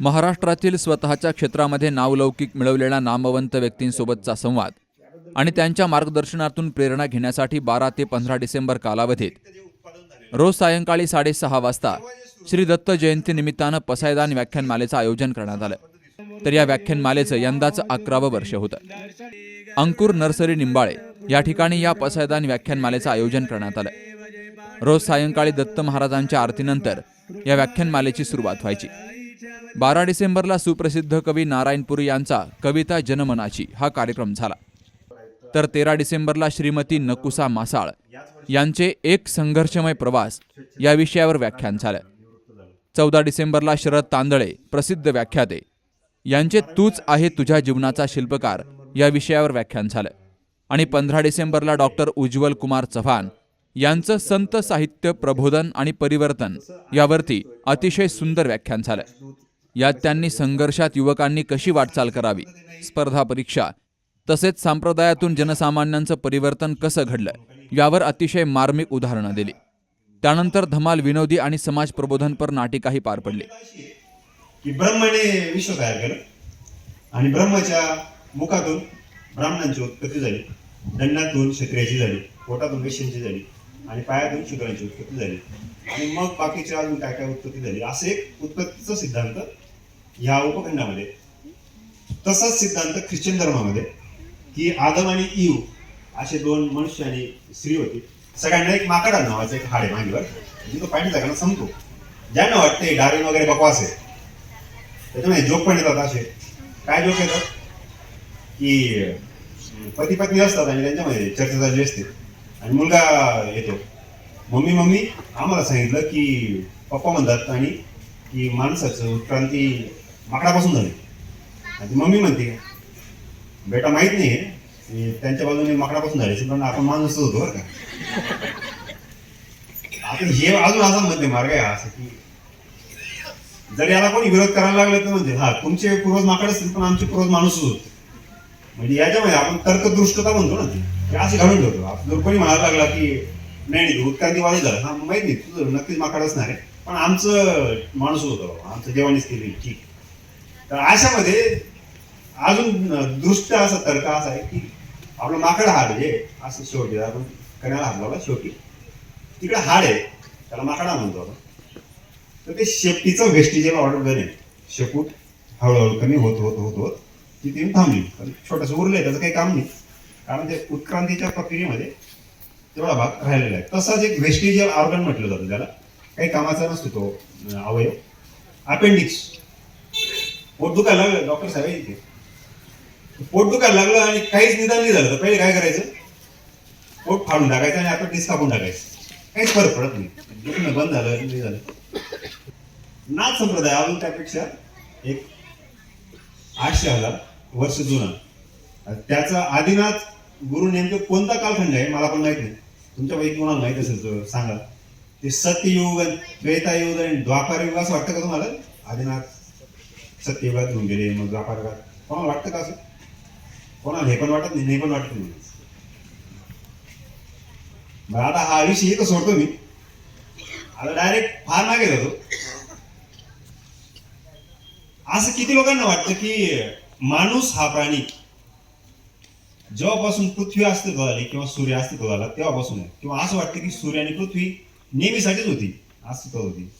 महाराष्ट्रातील स्वतःच्या क्षेत्रामध्ये नावलौकिक मिळवलेल्या नामवंत व्यक्तींसोबतचा संवाद आणि त्यांच्या मार्गदर्शनातून प्रेरणा घेण्यासाठी बारा ते पंधरा डिसेंबर कालावधीत रोज सायंकाळी साडेसहा वाजता श्री दत्त जयंतीनिमित्तानं पसायदान व्याख्यानमालेचं आयोजन करण्यात आलं. तर या व्याख्यानमालेचं यंदाचं अकरावं वर्ष होतं. अंकुर नर्सरी निंबाळे या ठिकाणी या पसायदान व्याख्यानमालेचं आयोजन करण्यात आलं. रोज सायंकाळी दत्त महाराजांच्या आरतीनंतर या व्याख्यानमालेची सुरुवात व्हायची. बारा डिसेंबरला सुप्रसिद्ध कवी नारायणपुरी यांचा कविता जनमनाची हा कार्यक्रम झाला. तर तेरा डिसेंबरला श्रीमती नकुसा मासाळ यांचे एक संघर्षमय प्रवास या विषयावर व्याख्यान झालं. चौदा डिसेंबरला शरद तांदळे प्रसिद्ध व्याख्याते. यांचे तूच आहे तुझ्या जीवनाचा शिल्पकार या विषयावर व्याख्यान झालं. आणि पंधरा डिसेंबरला डॉक्टर उज्ज्वल कुमार चव्हाण यांचं संत साहित्य प्रबोधन आणि परिवर्तन यावरती अतिशय सुंदर व्याख्यान झालं. यात त्यांनी संघर्षात युवकांनी कशी वाटचाल करावी स्पर्धा परीक्षा तसेच संप्रदायातून जनसामान्यांचं परिवर्तन कसं घडलं यावर अतिशय मार्मिक उदाहरणं दिली. त्यानंतर धमाल विनोदी आणि समाज प्रबोधनपर नाटिकाही पार पडली. की ब्रह्मने विश्व तयार केलं आणि ब्रह्मच्या मुखातून ब्राह्मणांची उत्पत्ती झाली. दंडातून क्षत्रियाची झाली पोटातून वैश्यांची झाली. आणि पायातून शूद्रांची उत्पत्ती झाली. आणि मग बाकीच्या अजून काय काय उत्पत्ती झाली? असं एक उत्पत्तीचा सिद्धांत ह्या उपखंडामध्ये. तसाच सिद्धांत ख्रिश्चन धर्मामध्ये की आदम आणि ईव असे दोन मनुष्य आणि स्त्री होती. सगळ्यांना एक माकडा नावाचा एक हाड आहे मांडीवर म्हणजे तो पाणी सगळ्यांना संपतो. ज्यांना वाटते डारेन वगैरे बकवास आहे. त्याच्यामुळे जोक पण येतात असे. काय जोक येतात? की पती पत्नी असतात आणि त्यांच्यामध्ये चर्चा झाली असते आणि मुलगा येतो. मम्मी मम्मी आम्हाला सांगितलं की पप्पा म्हणतात आणि की माणसाचं उत्क्रांती माकडापासून झाली. आणि ती मम्मी म्हणते बेटा माहीत नाही की त्यांच्या बाजूने माकडापासून झाली पण आपण माणूसच होतो बरं का. आता हे अजून असा म्हणते मार्ग आहे असं की जर याला कोणी विरोध करायला लागला तर म्हणजे हा तुमचे पूर्वज माकड असतील पण आमचे पूर्वज माणूसच होते. म्हणजे याच्यामध्ये आपण तर्कदृष्टता म्हणतो ना. ती असे घालून ठेवतो. आपण जर कोणी म्हणायला लागला की नाही नाही उत्क्रांतीवादी झालं? हा माहीत नाही तुझं नक्कीच माकड असणार आहे. पण आमचं माणूस होतं आमचं देवानीच केली ठीक. तर अशामध्ये अजून दृष्ट असा तर्क असा आहे की आपलं माकड हाड आहे असं शेवटी आपण कण्याला हात लावला शेवटी. तिकडे हाड आहे त्याला माकडा म्हणतो आपण. तर ते शेपटीचं वेस्टेज ऑर्डर आहे शेपूट हळूहळू कमी होत होत होत होत. तिथे येऊन थांबली पण छोटंसं उरलंय त्याचं काही काम नाही. कारण ते उत्क्रांतीच्या प्रक्रियेमध्ये तेवढा भाग राहिलेला आहे. तसाच एक वेस्टेजियल ऑर्गन म्हटलं जातं त्याला काही कामाचा नसतो तो अवयव. अपेंडिक्स पोट दुखायला लागलं डॉक्टर साहेब इथे. पोट दुखायला लागलं आणि काहीच निदान नाही झालं. तर पहिले काय करायचं? पोट फाडून टाकायचं आणि आता डिस कापून टाकायचं. काहीच फरक पडत नाही. दुखणं बंद झालं नाही झालं. नाच संप्रदाय अजून त्यापेक्षा एक आठशे हजार वर्ष जुना. त्याचा आदिनाथ गुरु नेमकं कोणता कालखंड आहे मला पण माहीत नाही. तुमच्यापैकी कोणाला माहीत असेल तर सांगा. ते सत्ययुग त्रेतायुग आणि द्वापार युग असं वाटतं का तुम्हाला? आदिनाथ सत्ययुगात होऊन गेले मग द्वापार युगात कोणाला वाटतं का असं? कोणाला? हे पण वाटत नाही नाही पण वाटत नाही. मग आता हा विषय इथं सोडतो मी. आता डायरेक्ट फार मागे जातो. असं किती लोकांना वाटतं की माणूस हा प्राणी जेव्हापासून पृथ्वी अस्तित्व झाली किंवा सूर्य अस्तित्व झाला तेव्हापासून आहे. किंवा असं वाटतं की सूर्य आणि पृथ्वी नेहमीसाठीच होती अस्तित्व होती.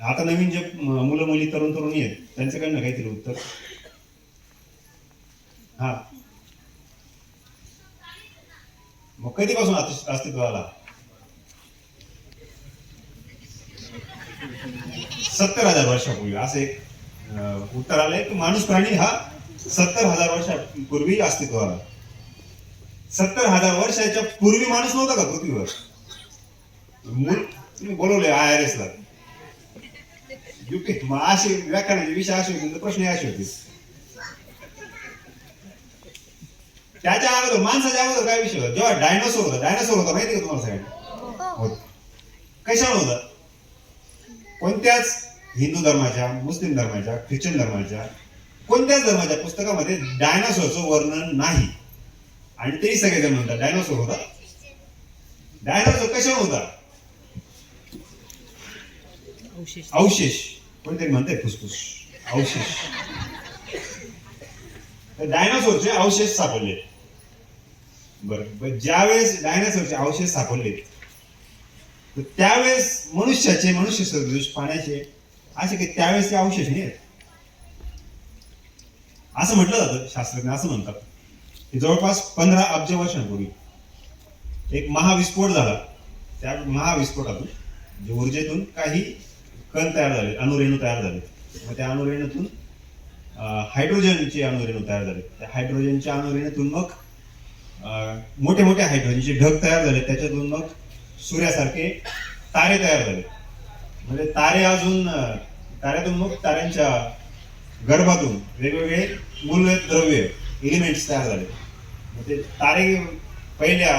आता नवीन जे मुलं मुली तरुण तरुणी आहेत त्यांच्याकडनं काहीतरी उत्तर. हा. मग कधीपासून अस्तित्व आला? सत्तर हजार वर्षापूर्वी. असं एक उत्तर आलंय. की माणूस प्राणी हा सत्तर हजार वर्षापूर्वी अस्तित्वात आला. सत्तर हजार वर्षाच्या पूर्वी माणूस नव्हता का पृथ्वीवर? तुम्ही बोलवले आय आर एस ला. मग असे व्याख्यानाचे विषय असे होते प्रश्न असे होते. त्याच्या अगोदर माणसाच्या अगोदर काय विषय होता? जेव्हा डायनोसॉर होता डायनोसॉर होता माहिती का तुम्हाला सगळ्यांना? होत कशावर होता? कोणत्याच हिंदू धर्माच्या मुस्लिम धर्माच्या ख्रिश्चन धर्माच्या कोणत्याच धर्माच्या पुस्तकामध्ये डायनासोरचं वर्णन नाही. आणि तेही सगळेजण म्हणतात डायनासोर होता? डायनासोर कशावर होता? अवशेष. कोणतरी म्हणते? फुसफुस. अवशेष. तर डायनासोरचे अवशेष सापडले. बरं ज्यावेळेस डायनासोरचे अवशेष सापडले तर त्यावेळेस मनुष्याचे मनुष्य सदृश पाण्याचे असे काही त्यावेळेस ते अवशेष नाही आहेत. असं म्हटलं जातं शास्त्रज्ञ असं म्हणतात. की जवळपास पंधरा अब्ज वर्षांपूर्वी एक महाविस्फोट झाला. त्या महाविस्फोटातून जे ऊर्जेतून काही कण तयार झाले अणुरेणू तयार झाले. मग त्या अणुरेणूतून हायड्रोजनचे अणुरेणू तयार झाले. त्या हायड्रोजनच्या अणुरेणूतून मग मोठे मोठे हायड्रोजनचे ढग तयार झाले. त्याच्यातून मग सूर्यासारखे तारे तयार झाले. म्हणजे तारे अजून ताऱ्यातून मग ताऱ्यांच्या गर्भातून वेगवेगळे मूलभूत द्रव्य एलिमेंट्स तयार झाले. म्हणजे ते तारे पहिल्या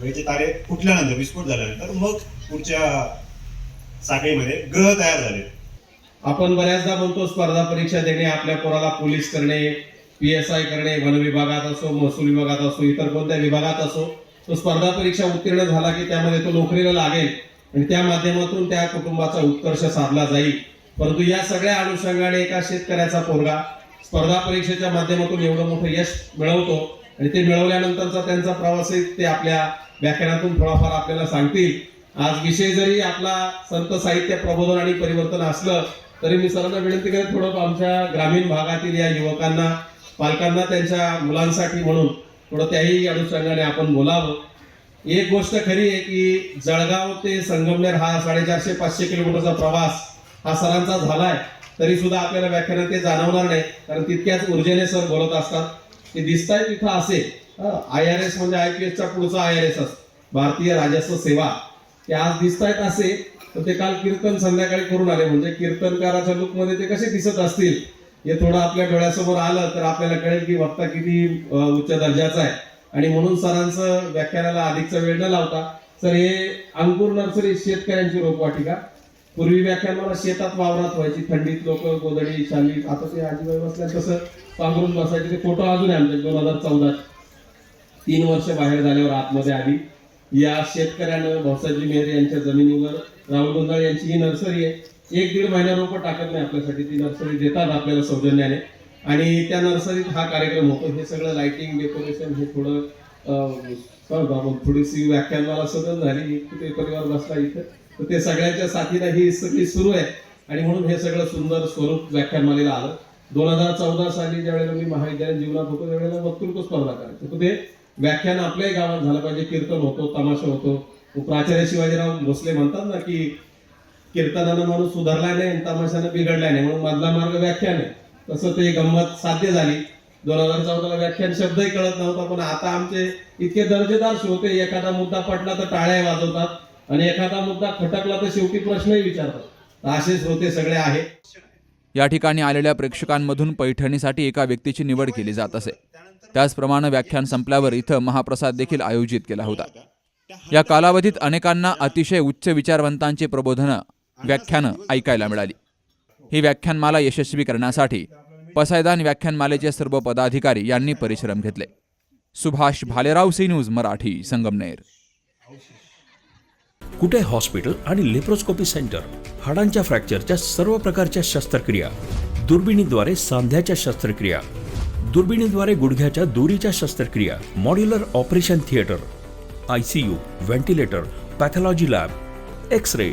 वेळेचे तारे फुटल्यानंतर विस्फोट झाल्यानंतर मग पुढच्या साखळीमध्ये ग्रह तयार झाले. आपण बऱ्याचदा म्हणतो स्पर्धा परीक्षा देणे आपल्या पोराला पोलीस करणे पी एस आय करणे वन विभागात असो महसूल विभागात असो इतर कोणत्या विभागात असो तो स्पर्धा परीक्षा उत्तीर्ण झाला की त्यामध्ये तो नोकरीला लागेल. आणि त्या माध्यमातून त्या कुटुंबाचा उत्कर्ष साधला जाईल. परंतु या सगळ्या अनुषंगाने एका शेतकऱ्याचा पोरगा स्पर्धा परीक्षेच्या माध्यमातून एवढं मोठं यश मिळवतो आणि ते मिळवल्यानंतरचा त्यांचा प्रवासही ते आपल्या व्याख्यानातून थोडाफार आपल्याला सांगतील. आज विषय जरी आपला संत साहित्य प्रबोधन आणि परिवर्तन असलं तरी मी सर्वांना विनंती करेन थोडं आमच्या ग्रामीण भागातील या युवकांना पालकांना त्यांच्या मुलांसाठी म्हणून थोडं त्याही अनुषंगाने आपण बोलावं. एक गोष्ट खरी आहे की जळगाव ते संगमनेर हा साडेचारशे पाचशे किलोमीटरचा प्रवास हा सरांचा झालाय. तरी सुद्धा आपल्याला व्याख्यान ते जाणवणार नाही. कारण तितक्याच ऊर्जेने सर बोलत असतात. ते दिसताय तिथं असे. आय आर एस म्हणजे आय पी एसचा पुढचा आय आर एस भारतीय राजस्व सेवा. ते आज दिसतायत असे. तर ते काल कीर्तन संध्याकाळी करून आले. म्हणजे कीर्तनकाराच्या लुकमध्ये ते कसे दिसत असतील हे थोडं आपल्या डोळ्यासमोर आलं तर आपल्याला कळेल की वक्ता किती उच्च दर्जाचा आहे. आणि म्हणून सरांचं व्याख्यानाला अधिकचा वेळ न लावता सर हे अंकुर नर्सरी शेतकऱ्यांची रोपवाटिका. पूर्वी व्याख्यान मला शेतात वावरात व्हायची थंडीत लोक गोदडी शाली आता ते आजीबाई बसल्या तसं पांघरून बसायचे ते फोटो अजून आहे आमचे दोन हजार चौदा तीन वर्ष बाहेर झाल्यावर आतमध्ये आली. या शेतकऱ्यानं भाऊसाजी मेहर यांच्या जमिनीवर राहुल गोंधळ यांची ही नर्सरी आहे. एक दीड महिना रोपं टाकत नाही आपल्यासाठी ती नर्सरी देतात आपल्याला सौजन्याने. आणि त्या नर्सरीत हा कार्यक्रम होतो. हे सगळं लाइटिंग डेकोरेशन हे थोडं मग काय म्हणतो आपण थोडीशी व्याख्यानमाला सदन झाली. कुठे परिवार बसला इथं. तर ते सगळ्यांच्या साथीला ही सगळी सुरू आहे. आणि म्हणून हे सगळं सुंदर स्वरूप व्याख्यानमालेला आलं. दोन हजार चौदा साली ज्यावेळेला मी महाविद्यालय जीवनात होतो त्यावेळेला वक्तृत्व स्पर्धा करायचं. तर ते व्याख्यान आपल्याही गावात झालं पाहिजे. कीर्तन होतो तमाशा होतो. प्राचार्य शिवाजीराव भोसले म्हणतात ना की कीर्तनानं माणूस सुधारला नाही तमाशानं बिघडला नाही. म्हणून मधला मार्ग व्याख्यान आहे. तसं ते गंमत साध्य झाली. दोन हजार चौदाला व्याख्यान शब्दही कळत नव्हता पण आता आमचे इतके दर्जेदार श्रोते एखादा मुद्दा पटला तर टाळ्या वाजवतात आणि एखादा मुद्दा खटकला तर शेवटी प्रश्नही विचारतात. असे श्रोते सगळे आहेत. या ठिकाणी आलेल्या प्रेक्षकांमधून पैठणीसाठी एका व्यक्तीची निवड केली जात असे. त्याचप्रमाणे व्याख्यान संपल्यावर इथं महाप्रसाद देखील आयोजित केला होता. या कालावधीत अनेकांना अतिशय उच्च विचारवंतांची प्रबोधनं व्याख्यानं ऐकायला मिळाली. ही व्याख्यानमाला यशस्वी करण्यासाठी पसायदान व्याख्यानमालेचे सर्व पदाधिकारी यांनी परिश्रम घेतले. Subhash Bhalerao C news Marathi Sangamner. Kute hospital आणि लेप्रोस्कोपी सेंटर? हाडांच्या फ्रॅक्चरच्या सर्व प्रकारच्या शस्त्रक्रिया. दुर्बिणीद्वारे सांध्याच्या शस्त्रक्रिया. दुर्बिणीद्वारे गुडघ्याच्या दुरीच्या शस्त्रक्रिया. Modular operation theatre. I C U ventilator pathology lab. X ray